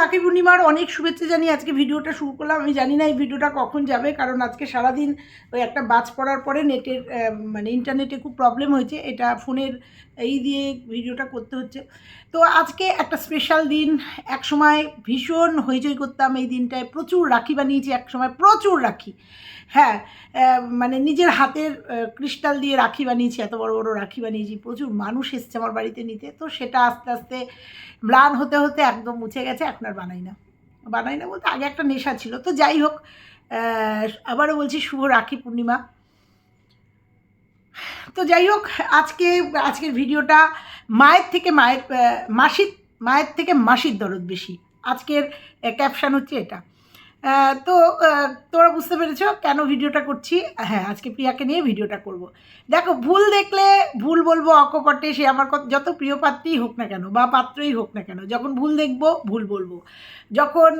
রাখি পূর্ণিমার অনেক শুভেচ্ছা জানিয়ে আজকে ভিডিওটা শুরু করলাম। আমি জানি না এই ভিডিওটা কখন যাবে, কারণ আজকে সারাদিন ওই একটা বাজ পড়ার পরে নেটের মানে ইন্টারনেটে খুব প্রবলেম হয়েছে। এটা ফোনের এই দিয়ে ভিডিওটা করতে হচ্ছে। তো আজকে একটা স্পেশাল দিন। এক সময় ভীষণ হইচই করতাম এই দিনটায়। প্রচুর রাখি বানিয়েছি এক সময় প্রচুর রাখি। হ্যাঁ মানে নিজের হাতের ক্রিস্টাল দিয়ে রাখি বানিয়েছি, এত বড় বড় রাখি বানিয়েছি। প্রচুর মানুষ এসছে আমার বাড়িতে নিতে। তো সেটা আস্তে আস্তে ম্লান হতে হতে একদম মুছে গেছে। এখন আর বানাই না। বানাই না বলতে আগে একটা নেশা ছিল। তো যাই হোক আবারও বলছি শুভ রাখি পূর্ণিমা। তো যাই হোক, আজকে, আজকের ভিডিওটা মায়ের থেকে মায়ের মাসির, মায়ের থেকে মাসির দরদ বেশি। আজকের ক্যাপশান হচ্ছে এটা। তো তোরা বুঝতে পেরেছ কেন ভিডিওটা করছি। হ্যাঁ আজকে প্রিয়াকে নিয়ে ভিডিওটা করব। দেখো, ভুল দেখলে ভুল বলব, অকপটে, সে আমার যত প্রিয় পাত্রই হোক না কেন, বা পাত্রই হোক না কেন, যখন ভুল দেখব, ভুল বলব। যখন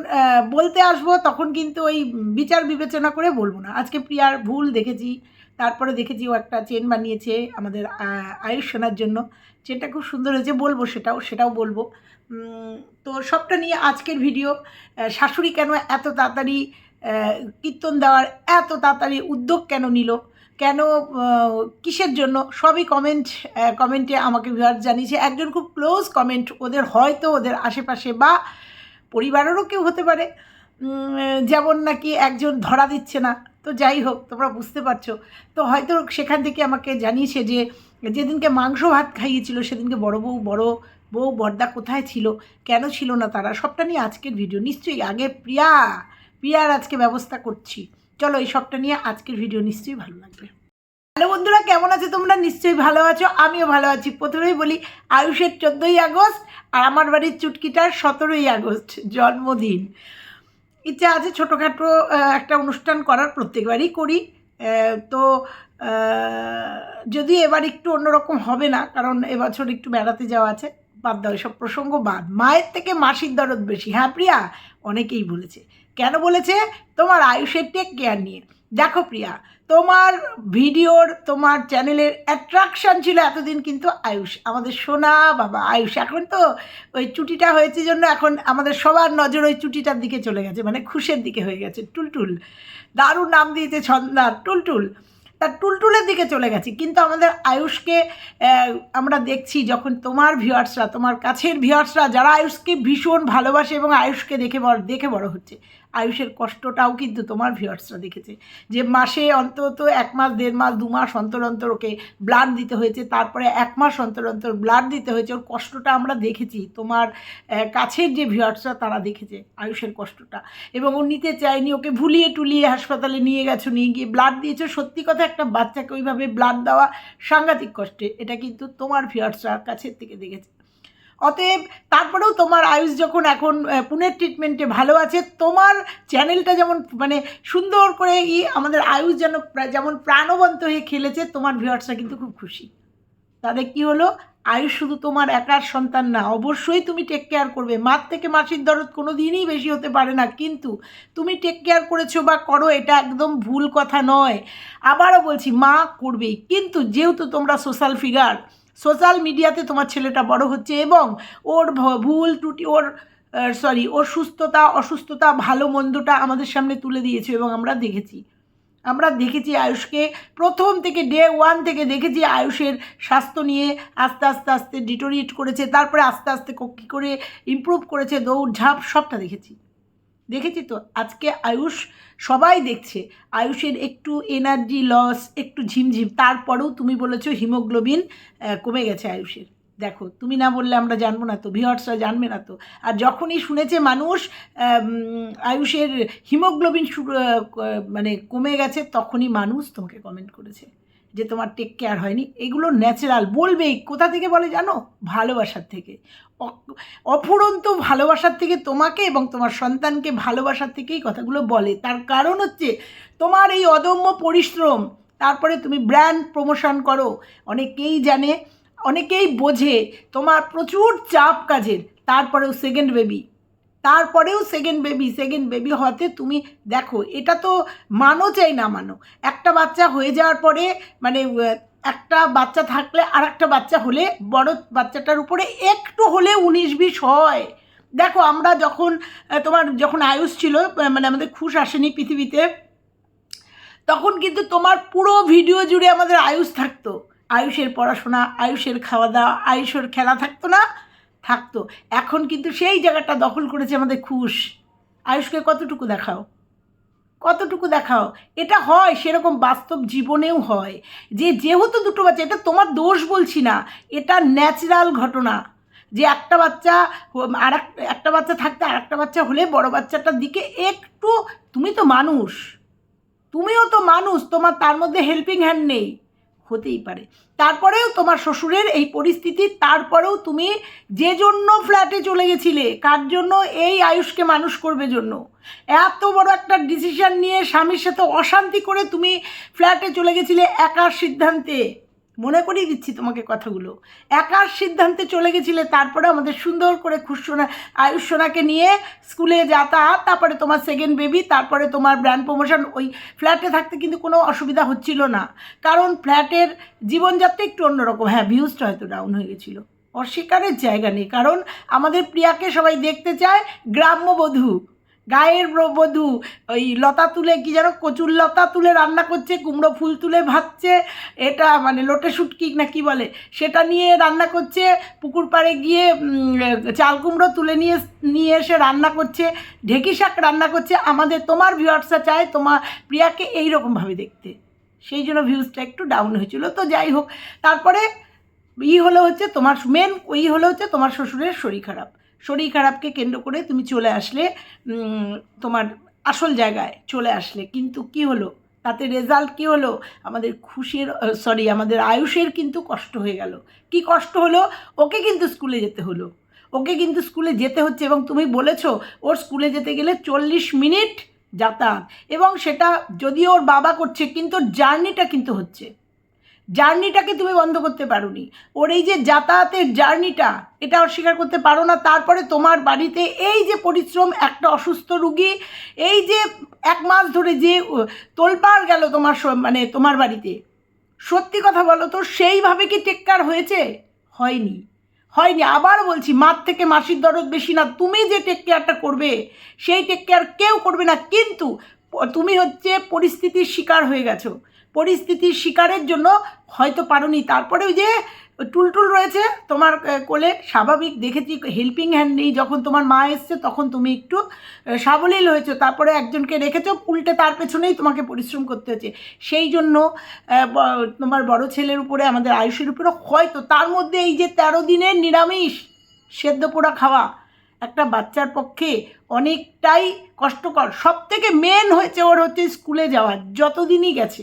বলতে আসব, তখন কিন্তু ওই বিচার বিবেচনা করে বলব না। আজকে প্রিয়ার ভুল দেখেছি, তারপরে দেখেছি ও একটা চেন বানিয়েছে আমাদের আয়ুষ সোনার জন্য। চেনটা খুব সুন্দর হয়েছে, বলব সেটাও সেটাও বলব। তো সবটা নিয়ে আজকের ভিডিও শাশুড়ি কেন এত তাড়াতাড়ি কীর্তন দেওয়ার এত তাড়াতাড়ি উদ্যোগ কেন নিল? কেন কিসের জন্য? সবই কমেন্ট কমেন্টে আমাকে ভিউয়ার জানিয়েছে। একজন খুব ক্লোজ কমেন্ট ওদের হয়তো ওদের আশেপাশে বা পরিবারেরও কেউ হতে পারে। যেমন নাকি একজন ধরা দিচ্ছে না। তো যাই হোক, তোমরা বুঝতে পারছ। তো হয়তো সেখান থেকে আমাকে জানিয়েছে যে, যেদিনকে মাংস ভাত খাইয়েছিল, সেদিনকে বড় বউ বড় বউ বর্দা কোথায় ছিল? কেন ছিল না তারা? সবটা নিয়ে আজকের ভিডিও নিশ্চয়ই আগে প্রিয়া, প্রিয়ার আজকে ব্যবস্থা করছি। চলো এই সবটা নিয়ে আজকের ভিডিও নিশ্চয়ই ভালো লাগবে। হ্যালো বন্ধুরা, কেমন আছে তোমরা? নিশ্চয়ই ভালো আছো, আমিও ভালো আছি। প্রথমেই বলি, আয়ুষের চোদ্দোই আগস্ট আর আমার বাড়ির চুটকিটার সতেরোই আগস্ট, জন্মদিন। ইচ্ছা আছে ছোটোখাটো একটা অনুষ্ঠান করার, প্রত্যেকবারই করি। তো যদি এবার একটু অন্যরকম হবে না, কারণ এবছর একটু বেড়াতে যাওয়া আছে বাদ দাও সব প্রসঙ্গ বাদ। মায়ের থেকে মাসির দরদ বেশি। হ্যাঁ প্রিয়া? অনেকেই বলেছে। কেন বলেছে? তোমার আয়ুষের টেক কেয়ার নিয়ে। দেখো, প্রিয়া, তোমার ভিডিওর, তোমার চ্যানেলের অ্যাট্রাকশন ছিল এতদিন কিন্তু আয়ুষ। আমাদের সোনা বাবা, আয়ুষ। এখন তো ওই চুটিটা হয়েছে জন্য এখন আমাদের সবার নজর ওই চুটিটার দিকে চলে গেছে মানে খুশের দিকে হয়ে গেছে। টুলটুল। দারুণ নাম দিয়েছে ছন্দার। টুলটুল। তার টুলটুলের দিকে চলে গেছি। কিন্তু আমাদের আয়ুষকে আমরা দেখছি যখন তোমার ভিউয়ার্সরা তোমার কাছের ভিউয়ার্সরা যারা আয়ুষকে ভীষণ ভালোবাসে এবং আয়ুষকে দেখে বড় দেখে বড় হচ্ছে আয়ুষের কষ্টটাও কিন্তু তোমার ভিউয়ার্সরা দেখেছে। যে মাসে অন্তত এক মাস, দেড় মাস, দু মাস অন্তর অন্তর ওকে ব্লাড দিতে হয়েছে, তারপরে এক মাস অন্তর অন্তর ব্লাড দিতে হয়েছে, ওর কষ্টটা আমরা দেখেছি। তোমার কাছের যে ভিউয়ার্সরা তারা দেখেছে আয়ুষের কষ্টটা। এবং ও নিতে চায়নি, ওকে ভুলিয়ে টুলিয়ে হাসপাতালে নিয়ে গেছো, নিয়ে গিয়ে ব্লাড দিয়েছ। সত্যি কথা, একটা বাচ্চাকে ওইভাবে ব্লাড দেওয়া সাংঘাতিক কষ্টে, এটা কিন্তু তোমার ভিউয়ার্সরা কাছের থেকে দেখেছে। অতএব তারপরেও তোমার আয়ুষ যখন এখন পুনের ট্রিটমেন্টে ভালো আছে, তোমার চ্যানেলটা যেমন মানে সুন্দর করে ই আমাদের আয়ুষ যেন যেমন প্রাণবন্ত হয়ে খেলেছে, তোমার ভিউয়ার্সরা কিন্তু খুব খুশি। তাহলে কি হলো? আয়ুষ শুধু তোমার একার সন্তান না, অবশ্যই তুমি টেক কেয়ার করবে। মার থেকে মাসির দরদ কোনো দিনই বেশি হতে পারে না, কিন্তু তুমি টেক কেয়ার করেছ বা করো, এটা একদম ভুল কথা নয়। আবারও বলছি, মা করবেই, কিন্তু যেহেতু তোমরা সোশ্যাল ফিগার সোশ্যাল মিডিয়াতে তোমার ছেলেটা বড় হচ্ছে এবং ওর ভুল ত্রুটি, ওর সরি ওর সুস্থতা, অসুস্থতা, ভালো মন্দটা আমাদের সামনে তুলে দিয়েছে এবং আমরা দেখেছি। আমরা দেখেছি আয়ুষকে প্রথম থেকে ডে ওয়ান থেকে দেখেছি আয়ুষের স্বাস্থ্য নিয়ে আস্তে আস্তে আস্তে ডিটোরিয়েট করেছে, তারপরে আস্তে আস্তে কী করে ইমপ্রুভ করেছে দৌড় ঝাঁপ সবটা দেখেছি। দেখেছি তো? আজকে আয়ুষ সবাই দেখছে। আয়ুষের একটু এনার্জি লস একটু ঝিমঝিম, তারপরেও তুমি বলেছ হিমোগ্লোবিন কমে গেছে আয়ুষের। দেখো, তুমি না বললে আমরা জানব না তো ভিওয়ার্সরা জানবে না তো। আর যখনই শুনেছে মানুষ আয়ুষের হিমোগ্লোবিন মানে কমে গেছে, তখনই মানুষ তোমাকে কমেন্ট করেছে। যে তোমার টেক কেয়ার হয়নি, এগুলো ন্যাচারাল বলবেই। কোথা থেকে বলে জানো? ভালোবাসার থেকে। অফুরন্ত ভালোবাসার থেকে তোমাকে এবং তোমার সন্তানকে ভালোবাসার থেকেই কথাগুলো বলে। তার কারণ হচ্ছে, তোমার এই অদম্য পরিশ্রম, তারপরে তুমি ব্র্যান্ড প্রমোশন করো, অনেকেই জানে, অনেকেই বোঝে, তোমার প্রচুর চাপ কাজের, তারপরেও সেকেন্ড বেবি তারপরেও সেকেন্ড বেবি সেকেন্ড বেবি হতে তুমি দেখো, এটা তো মানো চাই না মানো একটা বাচ্চা হয়ে যাওয়ার পরে মানে একটা বাচ্চা থাকলে আর একটা বাচ্চা হলে বড় বাচ্চাটার উপরে একটু হলে উনিশ বিশ হয়। দেখো, আমরা যখন তোমার যখন আয়ুষ ছিল মানে আমাদের খুশ আসেনি পৃথিবীতে, তখন কিন্তু তোমার পুরো ভিডিও জুড়ে আমাদের আয়ুষ থাকতো। আয়ুষের পড়াশোনা, আয়ুষের খাওয়া দাওয়া, আয়ুষের খেলা থাকতো না। থাকতো। এখন কিন্তু সেই জায়গাটা দখল করেছে আমাদের খুশ। আয়ুষকে কতটুকু দেখাও? কতটুকু দেখাও? এটা হয়, সেরকম বাস্তব জীবনেও হয়। যে যেহেতু দুটো বাচ্চা, এটা তোমার দোষ বলছি না। এটা ন্যাচারাল ঘটনা। যে একটা বাচ্চা আর একটা বাচ্চা থাকতে আর একটা বাচ্চা হলে বড় বাচ্চাটার দিকে একটু তুমি তো মানুষ। তুমিও তো মানুষ, তোমার তার মধ্যে হেল্পিং হ্যান্ড নেই। হতেই পারে। তারপরেও তোমার শ্বশুরের এই পরিস্থিতি, তারপরেও তুমি যে জন্য ফ্ল্যাটে চলে গেছিলে, কার জন্য এই আয়ুষকে মানুষ করবে জন্য? এত বড় একটা ডিসিশন নিয়ে স্বামীর সাথে অশান্তি করে তুমি ফ্ল্যাটে চলে গেছিলে একার সিদ্ধান্তে। মনে করিয়ে দিচ্ছি তোমাকে কথাগুলো। একার সিদ্ধান্তে চলে গেছিলে, তারপরে আমাদের সুন্দর করে খুশোনা আয়ুষ সোনাকে নিয়ে স্কুলে যাতায়াত তারপরে তোমার সেকেন্ড বেবি তারপরে তোমার ব্র্যান্ড প্রমোশন ওই ফ্ল্যাটে থাকতে কিন্তু কোনো অসুবিধা হচ্ছিল না। কারণ ফ্ল্যাটের জীবনযাত্রা একটু অন্যরকম। হ্যাঁ ভিউজটা হয়তো ডাউন হয়ে গেছিল। অস্বীকারের জায়গা নেই। কারণ আমাদের প্রিয়াকে সবাই দেখতে চায় গ্রাম্যবধূ গায়ের বধূ, ওই লতা তুলে কি যেন কচুর লতা তুলে রান্না করছে, কুমড়ো ফুল তুলে ভাজছে, এটা মানে লোটে শুটকি না কি বলে, সেটা নিয়ে রান্না করছে, পুকুর পাড়ে গিয়ে চাল কুমড়ো তুলে নিয়ে নিয়ে এসে রান্না করছে, ঢেকি শাক রান্না করছে, আমাদের তোমার ভিউয়ার্সরা চায় তোমার প্রিয়াকে এই রকমভাবে দেখতে। সেই জন্য ভিউজটা একটু ডাউন হয়েছিল, তো যাই হোক, তারপরে ই হলো হচ্ছে তোমার মেন ই হলো হচ্ছে তোমার শ্বশুরের শরীর খারাপ। শরীর খারাপকে কেন্দ্র করে তুমি চলে আসলে তোমার আসল জায়গায় চলে আসলে। কিন্তু কি হলো? তাতে রেজাল্ট কি হলো? আমাদের খুশির সরি আমাদের আয়ুষের কিন্তু কষ্ট হয়ে গেল। কি কষ্ট হলো? ওকে কিন্তু স্কুলে যেতে হলো। ওকে কিন্তু স্কুলে যেতে হচ্ছে এবং তুমি বলেছ, ওর স্কুলে যেতে গেলে চল্লিশ মিনিট যাতায়াত। এবং সেটা যদিও ওর বাবা করছে, কিন্তু জার্নিটা কিন্তু হচ্ছে। জার্নিটাকে তুমি বন্ধ করতে পারোনি। ওর এই যে যাতায়াতের জার্নিটা, এটা অস্বীকার করতে পারো না। তারপরে তোমার বাড়িতে এই যে পরিশ্রম, একটা অসুস্থ রুগী, এই যে এক মাস ধরে যে তোলপাড় গেল তোমার মানে তোমার বাড়িতে। সত্যি কথা বলো তো, সেইভাবে কি টেক্কার হয়েছে? হয়নি। হয়নি। আবার বলছি, মার থেকে মাসির দরদ বেশি না। তুমি যে টেক কেয়ারটা করবে, সেই টেক কেয়ার কেউ করবে না। কিন্তু, তুমি হচ্ছে পরিস্থিতির শিকার হয়ে গেছো। পরিস্থিতির শিকারের জন্য হয়তো পারোনি। তারপরে ওই যে টুলটুল রয়েছে, তোমার কোলে স্বাভাবিক, দেখেছি হেল্পিং হ্যান্ড নেই, যখন তোমার মা এসছে তখন তুমি একটু সাবলীল হয়েছো। তারপরে একজনকে রেখেছো, উল্টে তার পেছনেই তোমাকে পরিশ্রম করতে হচ্ছে। সেই জন্য তোমার বড় ছেলের উপরে, আমাদের আয়ুষের উপরে হয়তো, তার মধ্যে এই যে তেরো দিনের নিরামিষ, সেদ্ধ পোড়া খাওয়া, একটা বাচ্চার পক্ষে অনেকটাই কষ্টকর। সব থেকে মেন হয়েছে ওর হচ্ছে স্কুলে যাওয়া, যতদিনই গেছে।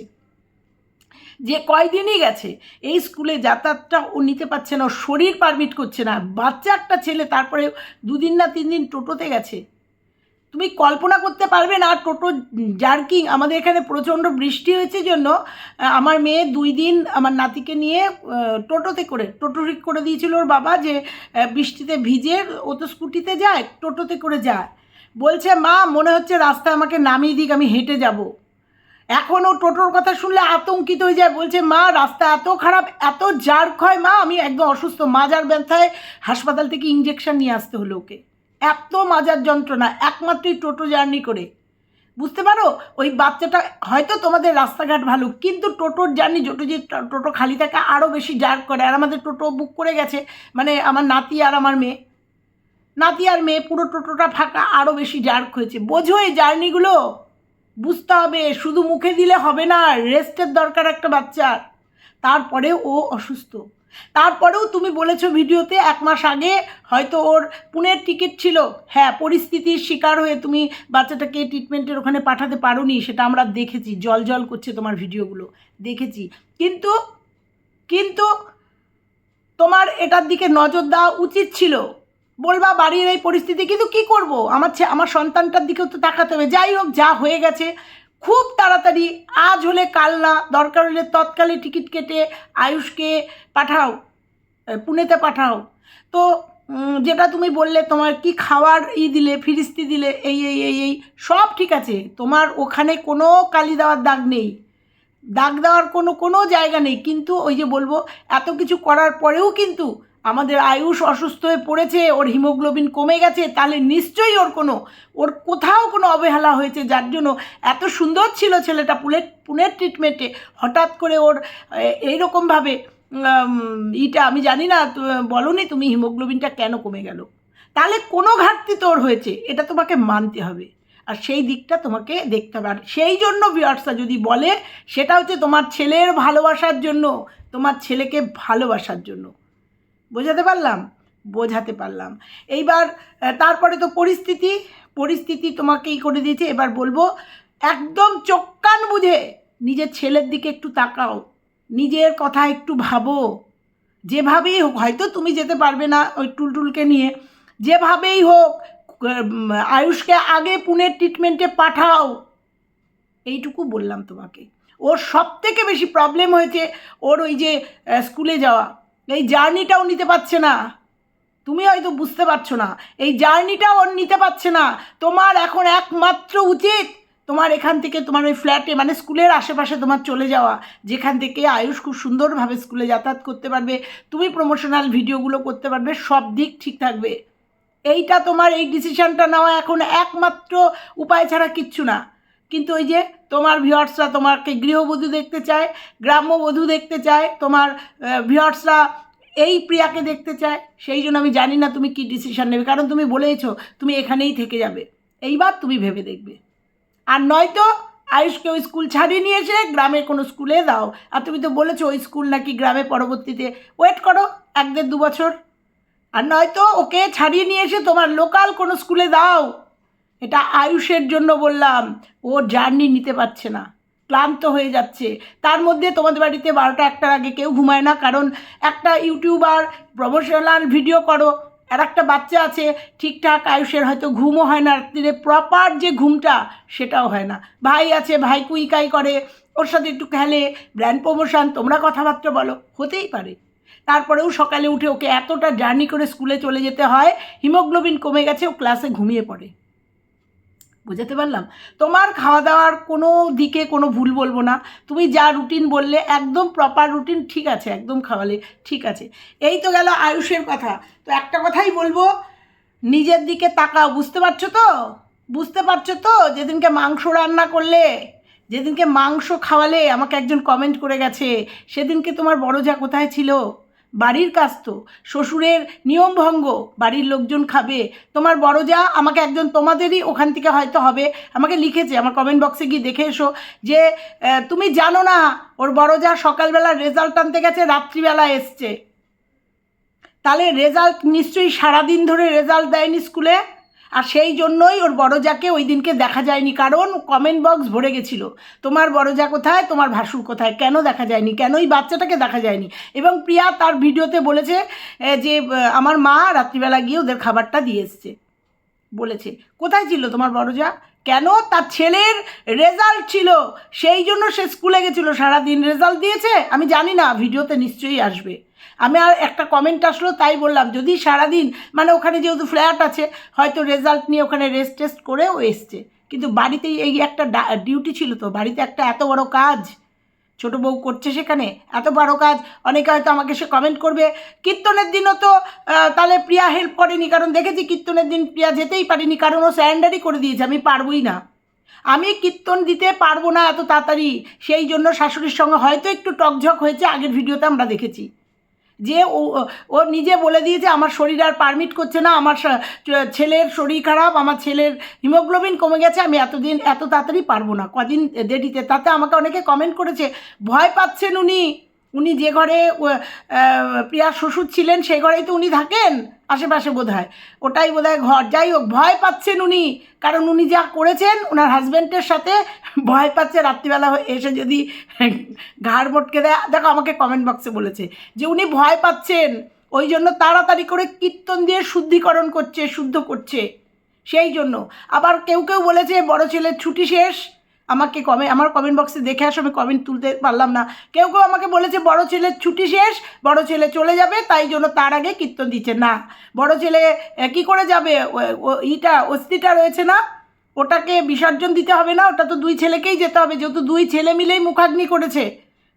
যে কয়দিনই গেছে, এই স্কুলে যাতায়াতটা ও নিতে পারছে না শরীর পারমিট করছে না, বাচ্চা একটা ছেলে, তারপরে দুদিন না তিন দিন টোটোতে গেছে। তুমি কল্পনা করতে পারবে না টোটো জার্কিং, আমাদের এখানে প্রচণ্ড বৃষ্টি হয়েছে জন্য আমার মেয়ে দুই দিন আমার নাতিকে নিয়ে টোটোতে করে, টোটো ঠিক করে দিয়েছিল ওর বাবা যে বৃষ্টিতে ভিজে ও তো স্কুটিতে যায়, টোটোতে করে যায়। বলছে, মা, মনে হচ্ছে রাস্তায় আমাকে নামিয়ে দিক, আমি হেঁটে যাব। এখনও টোটোর কথা শুনলে আতঙ্কিত হয়ে যায়, বলছে, মা, রাস্তা এত খারাপ, এত জার্ক হয়, মা, আমি একদম অসুস্থ। মাজার ব্যথায় হাসপাতাল থেকে ইঞ্জেকশন নিয়ে আসতে হলো ওকে। এত মাজার যন্ত্রণা একমাত্রই টোটো জার্নি করে। বুঝতে পারো? ওই বাচ্চাটা হয়তো তোমাদের রাস্তাঘাট ভালো, কিন্তু টোটোর জার্নি টোটো যে টোটো খালি থাকে আরও বেশি জার্ক করে। আর আমাদের টোটো বুক করে গেছে মানে আমার নাতি আর আমার মেয়ে। নাতি আর মেয়ে, পুরো টোটোটা ফাঁকা আরও বেশি জার্ক হয়েছে। বোঝো এই জার্নিগুলো? বুঝতে হবে, শুধু মুখে দিলে হবে না, রেস্টের দরকার একটা বাচ্চার। তারপরে ও অসুস্থ। তারপরেও তুমি বলেছ ভিডিওতে এক মাস আগে হয়তো ওর পুনের টিকিট ছিল। হ্যাঁ পরিস্থিতির শিকার হয়ে তুমি বাচ্চাটাকে ট্রিটমেন্টের ওখানে পাঠাতে পারোনি, সেটা আমরা দেখেছি। জল জল করছে তোমার ভিডিওগুলো। দেখেছি। কিন্তু কিন্তু তোমার এটার দিকে নজর দেওয়া উচিত ছিল। বলবা বাড়ির এই পরিস্থিতি, কিন্তু কি করব? আমার আমার সন্তানটার দিকেও তো তাকাতে হবে। যাই হোক, যা হয়ে গেছে। খুব তাড়াতাড়ি আজ হলে কাল না, দরকার হলে তৎকালে টিকিট কেটে আয়ুষকে পাঠাও পুনেতে পাঠাও। তো যেটা তুমি বললে, তোমার কি খাওয়ার ই দিলে, ফিরিস্তি দিলে, এই এই এই এই, সব ঠিক আছে। তোমার ওখানে কোনো কালি দেওয়ার দাগ নেই। দাগ দেওয়ার কোনো কোনো জায়গা নেই। কিন্তু ওই যে বলব, এত কিছু করার পরেও কিন্তু আমাদের আয়ুষ অসুস্থ হয়ে পড়েছে, ওর হিমোগ্লোবিন কমে গেছে, তাহলে নিশ্চয়ই ওর কোনো, ওর কোথাও কোনো অবহেলা হয়েছে, যার জন্য এত সুন্দর ছিল ছেলেটা পুনের পুনের ট্রিটমেন্টে হঠাৎ করে ওর এইরকমভাবে ইটা, আমি জানি না বলনি তুমি হিমোগ্লোবিনটা কেন কমে গেল। তাহলে কোনো ঘাটতি তোর হয়েছে, এটা তোমাকে মানতে হবে। আর সেই দিকটা তোমাকে দেখতে হবে। আর সেই জন্য ভিউয়ার্সরা যদি বলে, সেটা হচ্ছে তোমার ছেলের ভালোবাসার জন্য, তোমার ছেলেকে ভালোবাসার জন্য। বোঝাতে পারলাম? বোঝাতে পারলাম। এইবার তারপরে তো পরিস্থিতি পরিস্থিতি তোমাকেই করে দিয়েছে। এবার বলব, একদম চোখ কান বুঝে নিজের ছেলের দিকে একটু তাকাও। নিজের কথা একটু ভাবো। যেভাবেই হোক, হয়তো তুমি যেতে পারবে না ওই টুলটুলকে নিয়ে। যেভাবেই হোক আয়ুষকে আগে পুনের ট্রিটমেন্টে পাঠাও। এইটুকু বললাম তোমাকে। ওর সব থেকে বেশি প্রবলেম হয়েছে ওর ওই যে স্কুলে যাওয়া। এই জার্নিটাও নিতে পারছে না। তুমি হয়তো বুঝতে পারছ না। এই জার্নিটাও ওর নিতে পারছে না। তোমার এখন একমাত্র উচিত তোমার এখান থেকে তোমার ওই ফ্ল্যাটে মানে স্কুলের আশেপাশে তোমার চলে যাওয়া, যেখান থেকে আয়ুষ খুব সুন্দরভাবে স্কুলে যাতায়াত করতে পারবে, তুমি প্রমোশনাল ভিডিওগুলো করতে পারবে, সব দিক ঠিক থাকবে। এইটা তোমার এই ডিসিশনটা নেওয়া এখন একমাত্র উপায় ছাড়া কিচ্ছু না। কিন্তু ওই যে তোমার ভিউয়ার্সরা তোমাকে গৃহবধূ দেখতে চায় গ্রাম্যবধূ দেখতে চায়, তোমার ভিউয়ার্সরা এই প্রিয়াকে দেখতে চায়, সেই জন্য আমি জানি না তুমি কি ডিসিশন নেবে। কারণ তুমি বলেইছো, তুমি এখানেই থেকে যাবে। এইবার তুমি ভেবে দেখবে। আর নয়তো আয়ুষকে ওই স্কুল ছাড়িয়ে নিয়ে এসে গ্রামের কোনো স্কুলে দাও। আর তুমি তো বলেছ ওই স্কুল নাকি গ্রামে পরবর্তীতে ওয়েট করো এক দেড় দু বছর। আর নয়তো ওকে ছাড়িয়ে নিয়ে এসে তোমার লোকাল কোনো স্কুলে দাও। এটা আয়ুষের জন্য বললাম। ও জার্নি নিতে পারছে না। ক্লান্ত হয়ে যাচ্ছে। তার মধ্যে তোমাদের বাড়িতে বারোটা একটার আগে কেউ ঘুমায় না। কারণ একটা ইউটিউবার প্রমোশনাল ভিডিও করো, আর একটা বাচ্চা আছে, ঠিকঠাক আয়ুষের হয়তো ঘুমও হয় না রাত্রিরে। প্রপার যে ঘুমটা, সেটাও হয় না। ভাই আছে, ভাই কুইকাই করে, ওর সাথে একটু খেলে ব্র্যান্ড প্রমোশন তোমরা কথাবার্তা বলো। হতেই পারে। তারপরেও সকালে উঠে ওকে এতটা জার্নি করে স্কুলে চলে যেতে হয়, হিমোগ্লোবিন কমে গেছে, ও ক্লাসে ঘুমিয়ে পড়ে। বুঝাতে পারলাম? তোমার খাওয়া দাওয়ার কোনো দিকে কোনো ভুল বলব না। তুমি যা রুটিন বললে, একদম প্রপার রুটিন ঠিক আছে, একদম খাওয়ালে ঠিক আছে। এই তো গেল আয়ুষের কথা। তো একটা কথাই বলব, নিজের দিকে তাকাও, বুঝতে পারছ তো? বুঝতে পারছ তো? যেদিনকে মাংস রান্না করলে, যেদিনকে মাংস খাওয়ালে আমাকে একজন কমেন্ট করে গেছে, সেদিনকে তোমার বড় যা কোথায় ছিল? বাড়ির কাজ তো। শ্বশুরের নিয়মভঙ্গ বাড়ির লোকজন খাবে। তোমার বড় যা, আমাকে একজন তোমাদেরই ওখান থেকে হয়তো হবে। আমাকে লিখেছে, আমার কমেন্ট বক্সে গিয়ে দেখে এসো যে তুমি জানো না, ওর বড় যা সকালবেলা রেজাল্ট আনতে গেছে, রাত্রিবেলা এসছে। তাহলে রেজাল্ট নিশ্চয়ই সারাদিন ধরে রেজাল্ট দেয়নি স্কুলে আর সেই জন্যই ওর বড় যাকে ওই দিনকে দেখা যায়নি, কারণ কমেন্ট বক্স ভরে গেছিল। তোমার বড় যা কোথায়, তোমার ভাসুর কোথায়, কেন দেখা যায়নি কেন এই বাচ্চাটাকে দেখা যায়নি? এবং প্রিয়া তার ভিডিওতে বলেছে যে আমার মা রাত্রিবেলা গিয়ে ওদের খাবারটা দিয়ে এসছে। বলেছে, কোথায় ছিল তোমার বড় যা? কেন? তার ছেলের রেজাল্ট ছিল। সেই জন্য সে স্কুলে গেছিল, সারাদিন রেজাল্ট দিয়েছে। আমি জানি না, ভিডিওতে নিশ্চয়ই আসবে। আমি আর একটা কমেন্ট আসলো, তাই বললাম, যদি সারাদিন মানে ওখানে যেহেতু ফ্ল্যাট আছে, হয়তো রেজাল্ট নিয়ে ওখানে রেস্ট টেস্ট করেও এসছে। কিন্তু বাড়িতেই এই একটা ডিউটি ছিল তো, বাড়িতে একটা এত বড় কাজ, ছোট বউ করছে সেখানে, এত বড় কাজ, অনেকে হয়তো আমাকে সে কমেন্ট করবে। কীর্তনের দিনও তো তাহলে প্রিয়া হেল্প করেনি, কারণ দেখেছি কীর্তনের দিন প্রিয়া যেতেই পারিনি, কারণ ও স্যান্ডারই করে দিয়েছে, আমি পারবই না। আমি কীর্তন দিতে পারব না এত তাড়াতাড়ি, সেই জন্য শাশুড়ির সঙ্গে হয়তো একটু টকঝক হয়েছে, আগের ভিডিওতে আমরা দেখেছি। যে ও ও নিজে বলে দিয়েছে, আমার শরীর আর পারমিট করছে না, আমার ছেলের শরীর খারাপ, আমার ছেলের হিমোগ্লোবিন কমে গেছে, আমি এতদিন, এত তাড়াতাড়ি পারব না। কদিন দেরিতে, তাতে আমাকে অনেকে কমেন্ট করেছে, ভয় পাচ্ছেন উনি উনি যে ঘরে প্রিয়া প্রিয়ার শ্বশুর ছিলেন সেই ঘরেই তো উনি থাকেন? আশেপাশে বোধ হয় ওটাই বোধ হয় ঘর। যাই হোক, ভয় পাচ্ছেন উনি। কারণ উনি যা করেছেন ওনার হাজব্যান্ডের সাথে ভয় পাচ্ছে রাত্রিবেলা এসে যদি ঘাড় মটকে দেয়। দেখো, আমাকে কমেন্ট বক্সে বলেছে যে উনি ভয় পাচ্ছেন। ওই জন্য তাড়াতাড়ি করে কীর্তন দিয়ে শুদ্ধিকরণ করছে, শুদ্ধ করছে। সেই জন্য। আবার কেউ কেউ বলেছে, বড় ছেলের ছুটি শেষ। আমাকে কমে, আমার কমেন্ট বক্সে দেখে আসো, আমি কমেন্ট তুলতে পারলাম না। কেউ কেউ আমাকে বলেছে, বড় ছেলের ছুটি শেষ, বড় ছেলে চলে যাবে, তাই জন্য তার আগে কীর্তন দিচ্ছে। না, বড় ছেলে কি করে যাবে? ইটা, অস্থিটা রয়েছে না? ওটাকে বিসর্জন দিতে হবে না, ওটা তো দুই ছেলেকেই যেতে হবে। যেহেতু দুই ছেলে মিলেই মুখাগ্নি করেছে,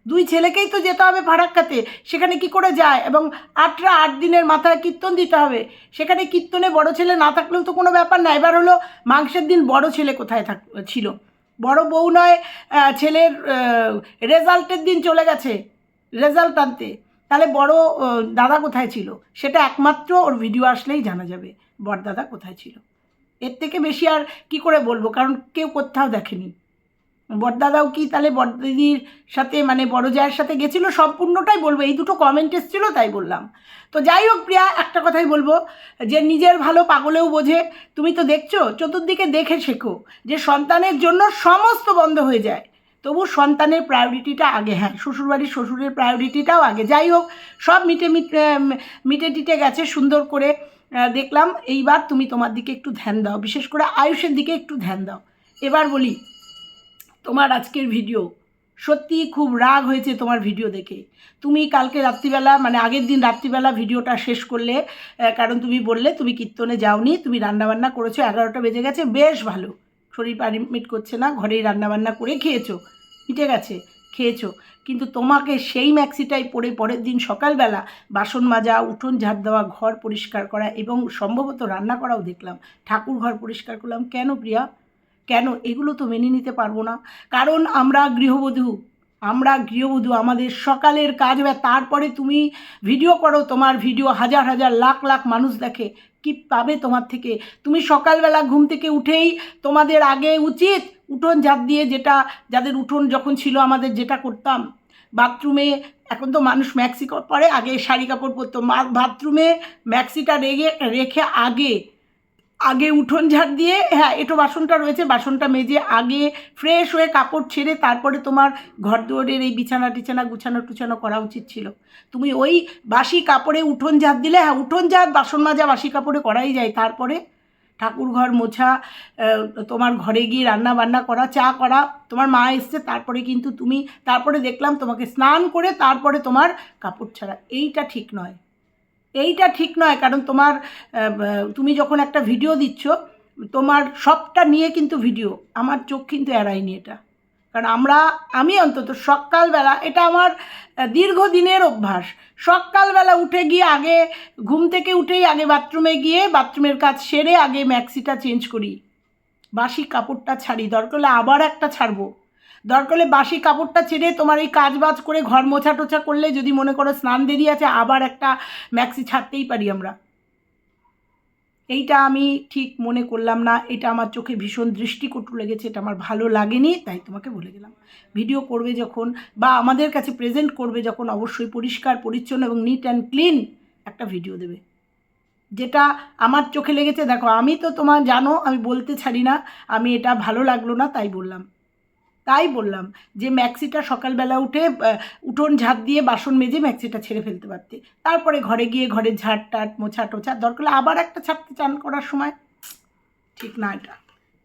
দুই ছেলেকেই তো যেতে হবে ফারাক্কাতে। সেখানে কি করে যায়? এবং আটরা আট দিনের মাথায় কীর্তন দিতে হবে। সেখানে কীর্তনে বড় ছেলে না থাকলেও তো কোনো ব্যাপার না। এবার হলো মাংসের দিন বড় ছেলে কোথায় থাক, ছিল? বড় বউ নয় ছেলের রেজাল্টের দিন চলে গেছে, রেজাল্ট আনতে। তাহলে বড় দাদা কোথায় ছিল? সেটা একমাত্র ওর ভিডিও আসলেই জানা যাবে, বড় দাদা কোথায় ছিল। এর থেকে বেশি আর কি করে বলব? কারণ কেউ কোথাও দেখেনি। বড়দাদাও কি তাহলে বড়দিদির সাথে মানে বড় জায়ের সাথে গেছিল? সম্পূর্ণটাই বলব। এই দুটো কমেন্ট এসেছিল, তাই বললাম। তো যাই হোক প্রিয়া, একটা কথাই বলব, যে নিজের ভালো পাগলেও বোঝে। তুমি তো দেখছ, চতুর্দিকে দেখে শেখো যে সন্তানের জন্য সমস্ত বন্ধ হয়ে যায়। তবু সন্তানের প্রায়োরিটিটা আগে হ্যাঁ শ্বশুরবাড়ির শ্বশুরের প্রায়োরিটিটাও আগে। যাই হোক, সব মিটে মিটে মিটে টিটে গেছে সুন্দর করে। দেখলাম, এইবার তুমি তোমার দিকে একটু ধ্যান দাও, বিশেষ করে আয়ুষের দিকে একটু ধ্যান দাও। এবার বলি তোমার আজকের ভিডিও সত্যি খুব রাগ হয়েছে তোমার ভিডিও দেখে। তুমি কালকে রাত্রিবেলা মানে আগের দিন রাত্রিবেলা ভিডিওটা শেষ করলে কারণ তুমি বললে তুমি কীর্তনে যাওনি, তুমি রান্নাবান্না করেছ, এগারোটা বেজে গেছে, বেশ ভালো। শরীর পারমিট করছে না, ঘরেই রান্নাবান্না করে খেয়েছো, মিটে গেছে, খেয়েছো। কিন্তু তোমাকে সেই ম্যাক্সিটাই পরে পরের দিন সকালবেলা বাসন মাজা, উঠোন ঝাড় দেওয়া, ঘর পরিষ্কার করা এবং সম্ভবত রান্না করাও দেখলাম। ঠাকুর ঘর পরিষ্কার করলাম। কেন প্রিয়া? কেন এগুলো তো মেনে নিতে পারব না? কারণ আমরা গৃহবধূ আমরা গৃহবধূ, আমাদের সকালের কাজ বা তারপরে তুমি ভিডিও করো, তোমার ভিডিও হাজার হাজার লাখ লাখ মানুষ দেখে। কি পাবে তোমার থেকে? তুমি সকালবেলা ঘুম থেকে উঠেই তোমাদের আগে উচিত উঠোন ঝাঁপ দিয়ে যেটা, যাদের উঠোন যখন ছিল আমাদের যেটা করতাম। বাথরুমে এখন তো মানুষ ম্যাক্সি পরে আগে শাড়ি কাপড় পরতো। বাথরুমে ম্যাক্সিটা রেগে, রেখে আগে আগে উঠোন ঝাড় দিয়ে হ্যাঁ এটো বাসনটা রয়েছে, বাসনটা মেজে আগে ফ্রেশ হয়ে কাপড় ছেড়ে তারপরে তোমার ঘর দুয়ারের এই বিছানা টিছানা গুছানো টুছানো করা উচিত ছিল। তুমি ওই বাসি কাপড়ে উঠোন ঝাড় দিলে হ্যাঁ উঠোন ঝাড়, বাসন মাজা বাসি কাপড়ে করাই যায়। তারপরে ঠাকুর ঘর মোছা তোমার ঘরে গিয়ে রান্না বান্না করা, চা করা, তোমার মা এসছে, তারপরে কিন্তু তুমি, তারপরে দেখলাম তোমাকে স্নান করে তারপরে তোমার কাপড় ছাড়া। এইটা ঠিক নয়। এইটা ঠিক নয়, কারণ তোমার তুমি যখন একটা ভিডিও দিচ্ছ, তোমার সবটা নিয়ে কিন্তু ভিডিও আমার চোখ কিন্তু এড়ায়নি এটা। কারণ আমরা, আমি অন্তত সকালবেলা, এটা আমার দীর্ঘদিনের অভ্যাস। সকালবেলা উঠে গিয়ে আগে ঘুম থেকে উঠেই আগে বাথরুমে গিয়ে বাথরুমের কাজ সেরে আগে ম্যাক্সিটা চেঞ্জ করি। বাসি কাপড়টা ছাড়ি, দরকার হলে আবার একটা ছাড়বো। দরকার হলে বাসি কাপড়টা ছেড়ে তোমার এই কাজ বাজ করে ঘর মোছা টোছা করলে যদি মনে করো স্নান দেরি আছে, আবার একটা ম্যাক্সি ছাড়তেই পারি আমরা। এইটা আমি ঠিক মনে করলাম না, এটা আমার চোখে ভীষণ দৃষ্টিকটু লেগেছে, এটা আমার ভালো লাগেনি, তাই তোমাকে বলে গেলাম ভিডিও করবে যখন বা আমাদের কাছে প্রেজেন্ট করবে যখন অবশ্যই পরিষ্কার, পরিচ্ছন্ন এবং নিট অ্যান্ড ক্লিন একটা ভিডিও দেবে। যেটা আমার চোখে লেগেছে, দেখো আমি তো তোমার জানো, আমি বলতে ছাড়ি না, আমি এটা ভালো লাগল না, তাই বললাম। তাই বললাম যে ম্যাক্সিটা সকালবেলা উঠে উঠোন ঝাঁট দিয়ে বাসন মেজে ম্যাক্সিটা ছেড়ে ফেলতে পারতে। তারপরে ঘরে গিয়ে ঘরে ঝাড় টাট, মোছা টোছা, দরকার আবার একটা ছাড়তে চান করার সময়। ঠিক না এটা।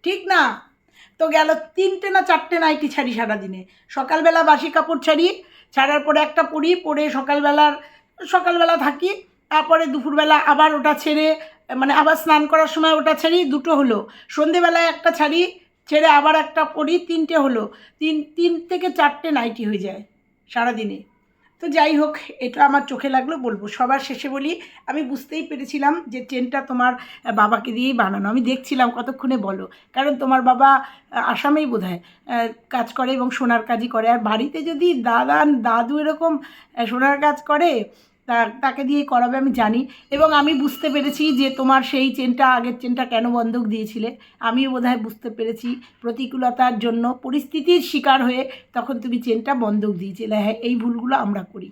ঠিক না। তো গেল তিনটে না চারটে নাইটি ছাড়ি সারাদিনে। সকালবেলা বাসি কাপড় ছাড়ি, ছাড়ার পরে একটা পরি, পরে সকালবেলার, সকালবেলা থাকি, তারপরে দুপুরবেলা আবার ওটা ছেড়ে মানে আবার স্নান করার সময় ওটা ছাড়ি, দুটো হলো। সন্ধেবেলায় একটা ছাড়ি ছেড়ে আবার একটা পরি, তিনটে হলো। তিন তিন থেকে চারটে নাইটি হয়ে যায় সারাদিনে। তো যাই হোক, এটা আমার চোখে লাগল, বলব সবার শেষে বলি, আমি বুঝতেই পেরেছিলাম যে ট্রেনটা তোমার বাবাকে দিয়েই বানানো। আমি দেখছিলাম কতক্ষণে বলো, কারণ তোমার বাবা আসামেই বোধ কাজ করে এবং সোনার কাজই করে। আর বাড়িতে যদি দাদা, দাদু এরকম সোনার কাজ করে তাকে দিয়ে করাবে আমি জানি। এবং আমি বুঝতে পেরেছি যে তোমার সেই চেনটা, আগের চেনটা কেন বন্ধক দিয়েছিলে। আমিও বোধহয় বুঝতে পেরেছি প্রতিকূলতার জন্য পরিস্থিতির শিকার হয়ে তখন তুমি চেনটা বন্ধক দিয়েছিলে। হ্যাঁ এই ভুলগুলো আমরা করি।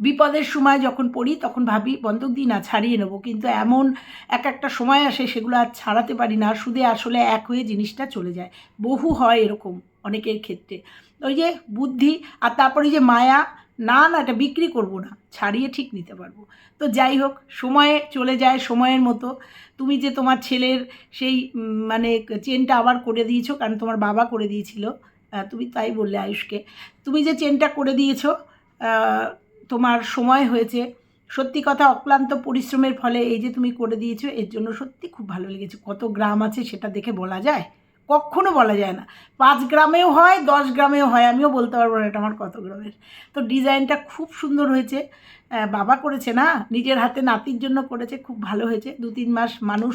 বিপদের সময় যখন পড়ি, তখন ভাবি বন্ধক দিই, না, ছাড়িয়ে নেব। কিন্তু এমন এক একটা সময় আসে, সেগুলো আর ছাড়াতে পারি না। সুদে আসলে এক হয়ে জিনিসটা চলে যায়। বহু হয় এরকম অনেকের ক্ষেত্রে। ওই যে বুদ্ধি আর তারপরে যে মায়া না না, এটা বিক্রি করব না, ছাড়িয়ে ঠিক নিতে পারব। তো যাই হোক, সময়ে চলে যায় সময়ের মতো। তুমি যে তোমার ছেলের সেই মানে চেনটা আবার করে দিয়েছ, কারণ তোমার বাবা করে দিয়েছিল তুমি তাই বললে আয়ুষকে। তুমি যে চেনটা করে দিয়েছ তোমার সময় হয়েছে। সত্যি কথা, অক্লান্ত পরিশ্রমের ফলে এই যে তুমি করে দিয়েছ, এর জন্য সত্যি খুব ভালো লেগেছে। কত গ্রাম আছে সেটা দেখে বলা যায়? কখনো বলা যায় না। পাঁচ গ্রামেও হয়, দশ গ্রামেও হয়, আমিও বলতে পারব না এটা আমার কত গ্রামের। তো ডিজাইনটা খুব সুন্দর হয়েছে। বাবা করেছে না, নিজের হাতে নাতির জন্য করেছে, খুব ভালো হয়েছে। দু তিন মাস মানুষ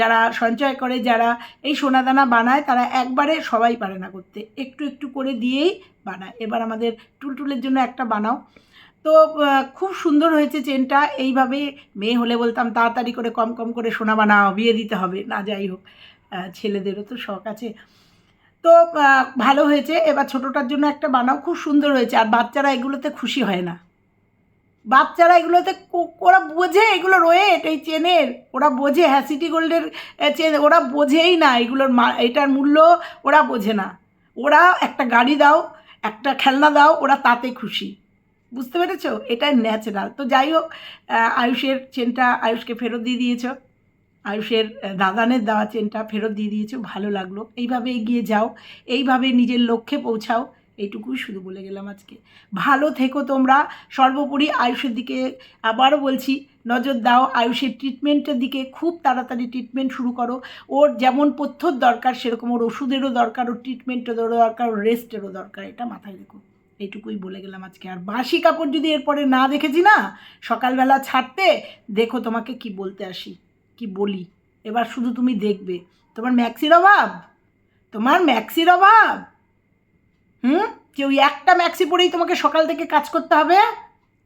যারা সঞ্চয় করে, যারা এই সোনাদানা বানায়, তারা একবারে সবাই পারে না করতে। একটু একটু করে দিয়েই বানায়। এবার আমাদের টুলটুলের জন্য একটা বানাও। তো খুব সুন্দর হয়েছে চেনটা। এইভাবে মেয়ে হলে বলতাম, তাড়াতাড়ি করে কম কম করে সোনা বানাও, বিয়ে দিতে হবে, না যাই হোক। ছেলেদেরও তো শখ আছে। তো ভালো হয়েছে। এবার ছোটোটার জন্য একটা বানাও। খুব সুন্দর হয়েছে। আর বাচ্চারা এগুলোতে খুশি হয় না। বাচ্চারা এগুলোতে ওরা বোঝে এগুলো রয়েট এই চেনের। ওরা বোঝে হ্যাঁ সিটি গোল্ডের চেন, ওরা বোঝেই না এগুলোর মা, এটার মূল্য। ওরা বোঝে না। ওরা একটা গাড়ি দাও, একটা খেলনা দাও, ওরা তাতে খুশি। বুঝতে পেরেছ? এটাই ন্যাচারাল তো যাই হোক আয়ুষের চেনটা আয়ুষকে ফেরত দিয়ে দিয়েছ। আয়ুষের দাদানের দেওয়া চেনটা ফেরত দিয়ে দিয়েছ, ভালো লাগল। এইভাবে এগিয়ে যাও, এইভাবে নিজের লক্ষ্যে পৌঁছাও, এইটুকুই শুধু বলে গেলাম আজকে। ভালো থেকো তোমরা। সর্বোপরি আয়ুষের দিকে আবারও বলছি, নজর দাও, আয়ুষের ট্রিটমেন্টের দিকে খুব তাড়াতাড়ি ট্রিটমেন্ট শুরু করো। ওর যেমন পথ্যর দরকার, সেরকম ওর ওষুধেরও দরকার, ওর ট্রিটমেন্টেরও দরকার, ওর রেস্টেরও দরকার, এটা মাথায় রেখো। এইটুকুই বলে গেলাম আজকে। আর বাসি কাপড় যদি এরপরে না দেখেছি না, সকালবেলা ছাড়তে, দেখো তোমাকে কি বলতে আসি। কি বলি? এবার শুধু তুমি দেখবে। তোমার ম্যাক্সির অভাব? তোমার ম্যাক্সির অভাব? হুম? কেউ একটা ম্যাক্সি পরেই তোমাকে সকাল থেকে কাজ করতে হবে?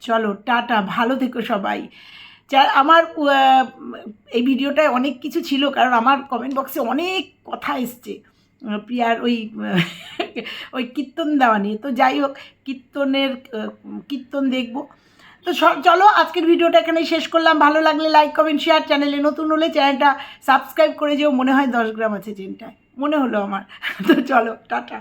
চলো, টাটা, ভালো থেকো সবাই। যা, আমার এই ভিডিওটায় অনেক কিছু ছিল, কারণ আমার কমেন্ট বক্সে অনেক কথা এসছে। প্রিয়ার ওই ওই কীর্তন দেওয়া নিয়ে। তো যাই হোক, কীর্তনের কীর্তন দেখব। তো চলো, আজকের ভিডিওটা এখানেই শেষ করলাম। ভালো লাগলে লাইক কমেন্ট শেয়ার চ্যানেলে নতুন হলে চ্যানেলটা সাবস্ক্রাইব করে যেও। মনে হয় দশ গ্রাম আছে চেনটায় মনে হলো আমার। তো চলো, টাটা।